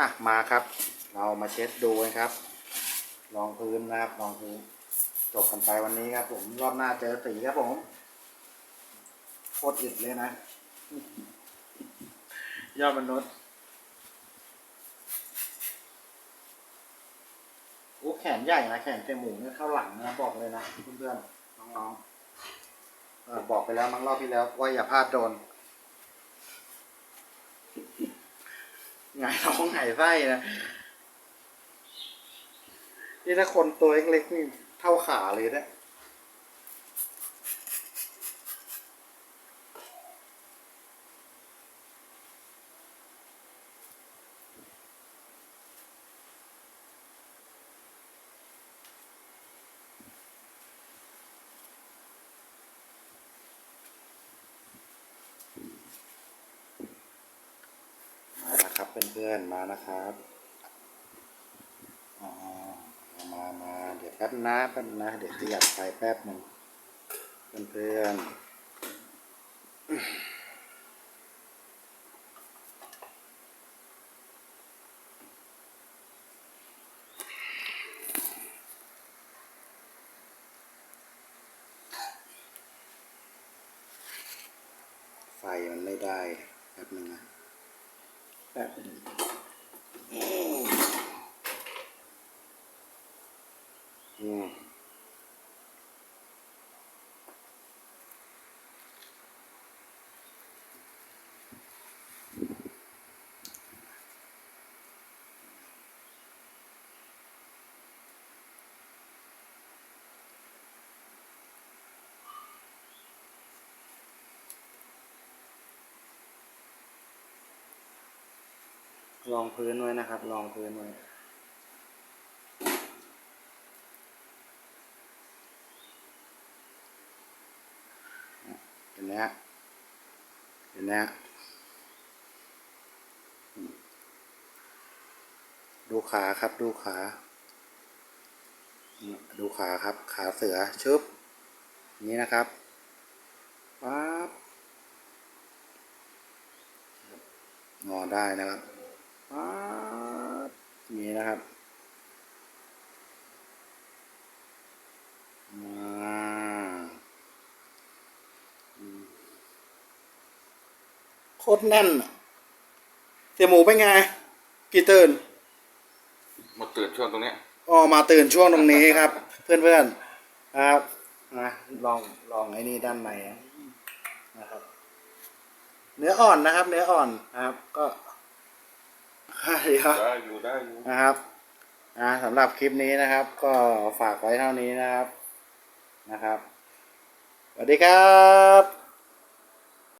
อะมาครับ เรามาเช็ดดูกันครับรองพื้นนะครับรองพื้นจบกันไปวันนี้ครับ ผมรอบหน้าเจอสีครับผมโคตรอึดเลยนะ ยอดมนุษย์โอ้แขนใหญ่นะแขนเต็มหมูเนี่ยเข้าหลังนะบอกเลยนะเพื่อนๆน้องๆบอกไปแล้วมั้งรอบที่แล้วว่าอย่าพลาดโดน หงายท้องหงายไส้นะนี่ถ้าคนตัวเล็กๆนี่เท่าขาเลยนะ มาแล้วครับ เพื่อนๆมานะครับอ่ามามาเดี๋ยวแป๊บนะแป๊บนะ เดี๋ยวขยับไฟแป๊บหนึ่งเพื่อนๆไฟมันไม่ได้แป๊บหนึงนะ แลองพื้นไว้นะครับลองพื้นไว้เห็นไหมฮะเห็นไหมฮะดูขาครับดูขา ดูขาครับ ขาเสือชึบนี้นะครับปั๊บงอได้นะครับ นี้นะครับมาอืมโคตรแน่นอะเสียหมูเป็นไง กี่ตื่น มาตื่นช่วงตรงเนี้ยอ๋อมาตื่นช่วงตรงนี้ครับ เพื่อนๆนะครับนะลองลองไอ้นี่ด้านในนะครับ เนื้ออ่อนนะครับ เนื้ออ่อนนะครับ ก็ เดี๋ยวได้อยู่ได้อยู่นะครับอ่าสำหรับคลิปนี้นะครับ ก็ฝากไว้เท่านี้นะครับนะครับสวัสดีครับ